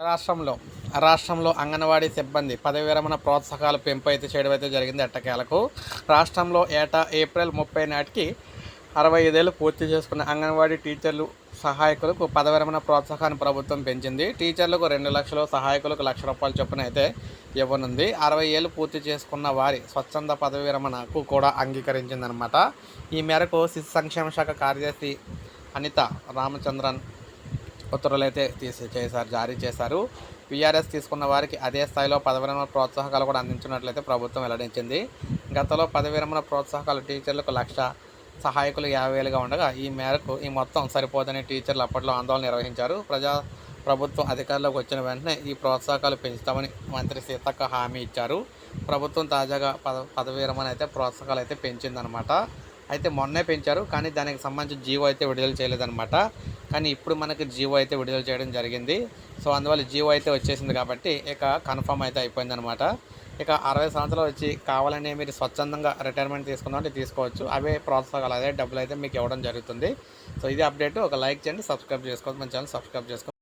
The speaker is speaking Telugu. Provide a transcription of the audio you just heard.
రాష్ట్రంలో రాష్ట్రంలో అంగన్వాడీ సిబ్బంది పదవి విరమణ ప్రోత్సాహకాలు పెంపు అయితే చేయడం అయితే జరిగింది ఎట్టకేలకు. రాష్ట్రంలో ఏటా ఏప్రిల్ ముప్పై నాటికి అరవై ఐదేళ్ళు పూర్తి చేసుకున్న అంగన్వాడీ టీచర్లు సహాయకులకు పదవి విరమణ ప్రోత్సాహాన్ని ప్రభుత్వం పెంచింది. టీచర్లకు రెండు లక్షలు సహాయకులకు లక్ష రూపాయల చొప్పున అయితే ఇవ్వనుంది. అరవై ఏళ్ళు పూర్తి చేసుకున్న వారి స్వచ్ఛంద పదవి విరమణకు కూడా అంగీకరించిందనమాట ఈ మేరకు శిశు సంక్షేమ శాఖ కార్యదర్శి అనిత రామచంద్రన్ ఉత్తర్వులు అయితే తీసి చేశారు జారీ చేశారు. వీఆర్ఎస్ తీసుకున్న వారికి అదే స్థాయిలో పదవి విరమణ ప్రోత్సాహకాలు కూడా అందించినట్లయితే ప్రభుత్వం వెల్లడించింది. గతంలో పదవి విరమణ ప్రోత్సాహకాలు టీచర్లకు లక్ష సహాయకులు యాభై వేలుగా ఉండగా ఈ మేరకు ఈ మొత్తం సరిపోదని టీచర్లు అప్పట్లో ఆందోళన నిర్వహించారు. ప్రజా ప్రభుత్వం అధికారంలోకి వచ్చిన వెంటనే ఈ ప్రోత్సాహకాలు పెంచుతామని మంత్రి సీతక్క హామీ ఇచ్చారు. ప్రభుత్వం తాజాగా పద పదవి విరమణ అయితే ప్రోత్సాహకాలు అయితే పెంచిందనమాట అయితే మొన్నే పెంచారు కానీ దానికి సంబంధించి జీవో అయితే విడుదల చేయలేదన్నమాట. కానీ ఇప్పుడు మనకి జీవో అయితే విడుదల చేయడం జరిగింది. సో అందువల్ల జీవో అయితే వచ్చేసింది కాబట్టి ఇక కన్ఫర్మ్ అయితే అయిపోయిందనమాట ఇక అరవై సంవత్సరాలు వచ్చి కావాలనే మీరు స్వచ్ఛందంగా రిటైర్మెంట్ తీసుకుందామంటే తీసుకోవచ్చు. అవే ప్రోత్సాహాలు అదే డబ్బులు అయితే మీకు ఇవ్వడం జరుగుతుంది. సో ఇది అప్డేట్. ఒక లైక్ చేయండి సబ్స్క్రైబ్ చేసుకోవచ్చు మన ఛానల్ సబ్స్క్రైబ్ చేసుకోండి.